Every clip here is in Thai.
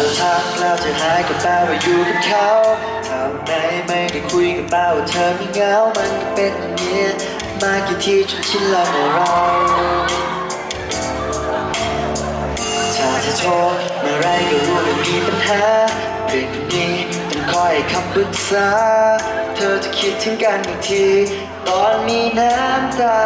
เราทักแล้วจะหายก็แปลว่าอยู่กับเขาทำไมไม่ได้คุยกับแปลว่าเธอไม่เหงามันก็เป็นอย่างนี้มากี่ทีจนชินแล้วเราถ้าจะโทรเมื่อไรก็รู้ว่ามีปัญหาเรื่องนี้ต้องคอยคำปรึกษา เธอจะคิดถึงกันอีกที ตอนมีน้ำตา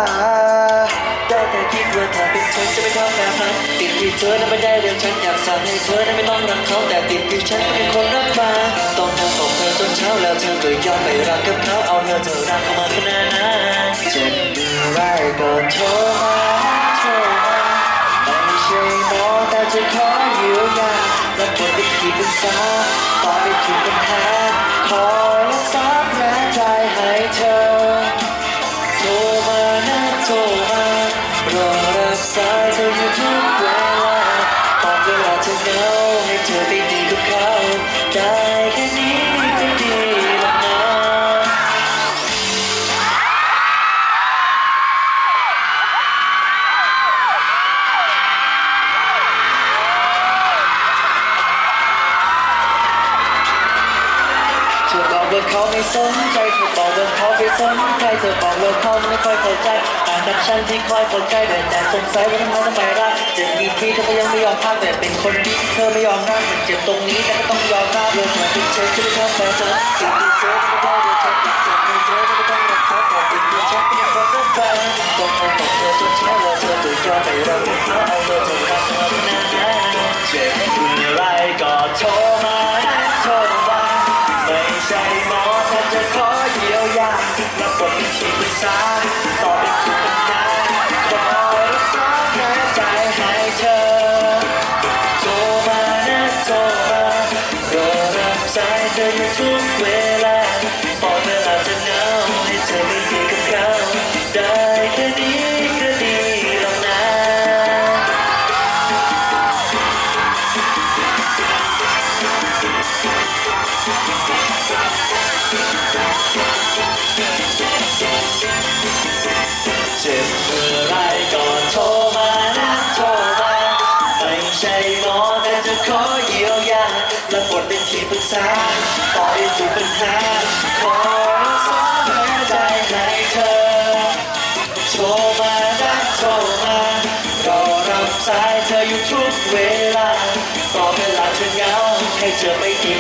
นฉันจะไม่ทำแบบนั้นติดที่เธอนั้นไม่ได้เรื่องฉันอยากสั่งให้เธอนั้นไม่ต้องรักเขาแต่ติดที่ฉันเป็นคนรับฟังต้องทำของเธอจนเช้าแล้วเธอก็ยอมไปรักกับเขาเอาเธอเธอรักเขามาขนาดนั้นเจ็บเมื่อไรก็โทรมาโทรมาไม่ใช่หมอแต่จะขอเยียวยาและบทเป็นที่ปรึกษาตอบไปถึงปัญหาคอ สายเธออยู่ทุกเวลาตอนเวลาเธอเหงา ว่าเขาไม่สนใจเธอบอกว่าเขาไม่สนใจเธอบอกว่าเขาไม่ค่อยเข้าใจต่างจากฉันที่คอยเข้าใจแต่แต่สงสัยว่าทำไมทำไมรักเจ็บกี่ทีเธอก็ยังไม่ยอมพักแต่เป็นคนดีเธอไม่ยอมรับมันเจ็บตรงนี้แต่ก็ต้องยอมรับเลยเธอเป็นเธอที่ไม่ชอบแต่เธอติดที่เธอไม่ได้เลยเธอติดเธอไม่เธอไม่ต้องรักเขาแต่ติดที่ฉันเป็นคนรักเธอต้องคอยบอกเธอจนเช้าแล้วเธอก็ยอมไปรัก ใจให้เธอโทรมานะโทรมารอรับสายเธออยู่ทุกเวลา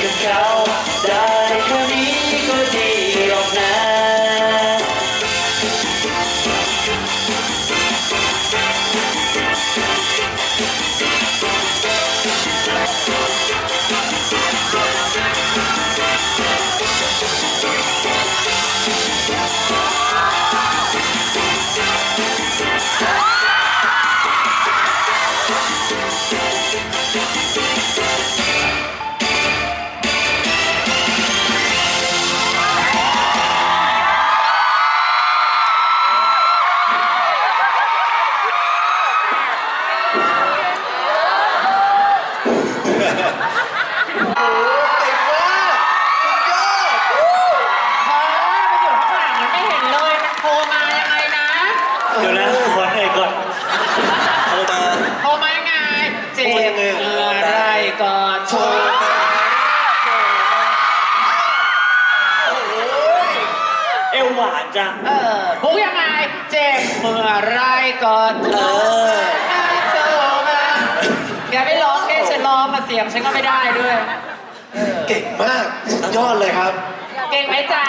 กับเขาได้แค่ ไรก็โทรเอวหวานจังเออบุ๊กยังไงเจ็บเมื่อไรก็โทรเออโทรมาแกไม่ร้องแกฉันร้องมาเสียงฉันก็ไม่ได้ด้วย เก่งมากสุดยอดเลยครับ เก่งไหมจ๊ะ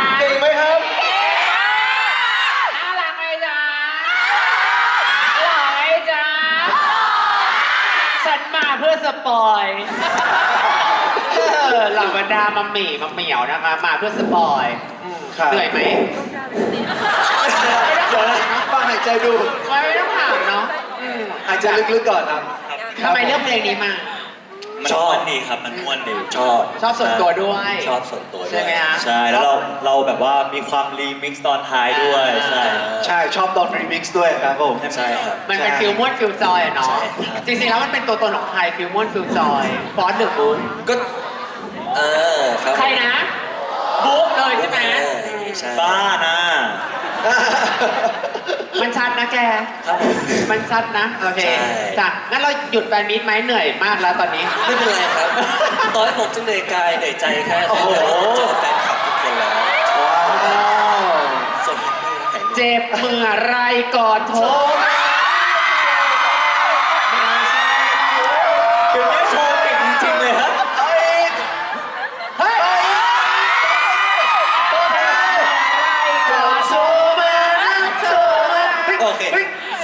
ปอยเออเหล่าบรรดามัมหมี่มัมเหมียวนะคะมาเพื่อสปอยอืมครับเหนื่อยไหมเดี๋ยวนะฟังหายใจดูไม่ไม่ต้องถามเนาะอืมหายใจลึกๆก่อนครับทำไมเลือกเพลงนี้มา มันม่วนดีครับ มันม่วนดีชอบชอบส่วนตัวด้วยชอบส่วนตัวด้วยใช่ไหมฮะ ใช่แล้วเราเราแบบว่ามีความรีมิกซ์ตอนท้ายด้วย ใช่ ใช่ชอบตอนรีมิกซ์ด้วยครับผม ใช่ครับ มันเป็นฟิลม่วนฟิลจอยอะเนาะ ใช่ครับ จริงๆ แล้วมันเป็นตัวตนของใครฟิลม่วนฟิลจอยฟอสหรือบุ๊กก็เออครับใครนะ บุ๊กเลยใช่ไหมใช่ บ้านะ มันชัดนะแก ครับผมมันชัดนะ โอเคใช่ จ้ะงั้นเราหยุดแฟนมิตไหมเหนื่อยมากแล้วตอนนี้ ไม่เป็นไรครับตอนให้ผมจะเหนื่อยกายเหนื่อยใจแค่โอ้โหเจอแฟนคลับทุกคนแล้วว้าวส่วนผมไม่ได้แข่งเจ็บเมื่อไรก่อนโทรมา โอเค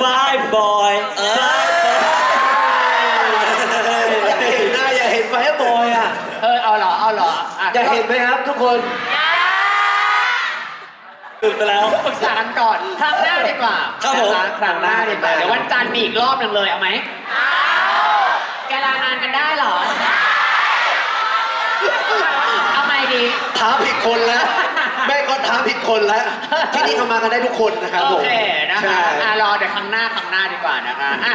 Five boy เอออยากเห็นหน้าอยากเห็นไฟบอยอะเออเอาเหรอเอาเหรออะอยากเห็นไหมครับทุกคนตื่นไปแล้ว ปรึกษากันก่อนครั้งหน้าดีกว่าครับผม นะครั้งหน้าดีกว่าเดี๋ยววันจันทร์มีอีกรอบหนึ่งเลยเอาไหมแกลางานกันได้เหรอเอาไหมดีถามผิดคนแล้ว แม่ก็ถามผิดคนแล้ว ที่นี่เขามากันได้ทุกคนนะครับโอผมเคนะคะใช่ อะรอเดี๋ยวครั้งหน้าครั้งหน้าดีกว่านะคะอะ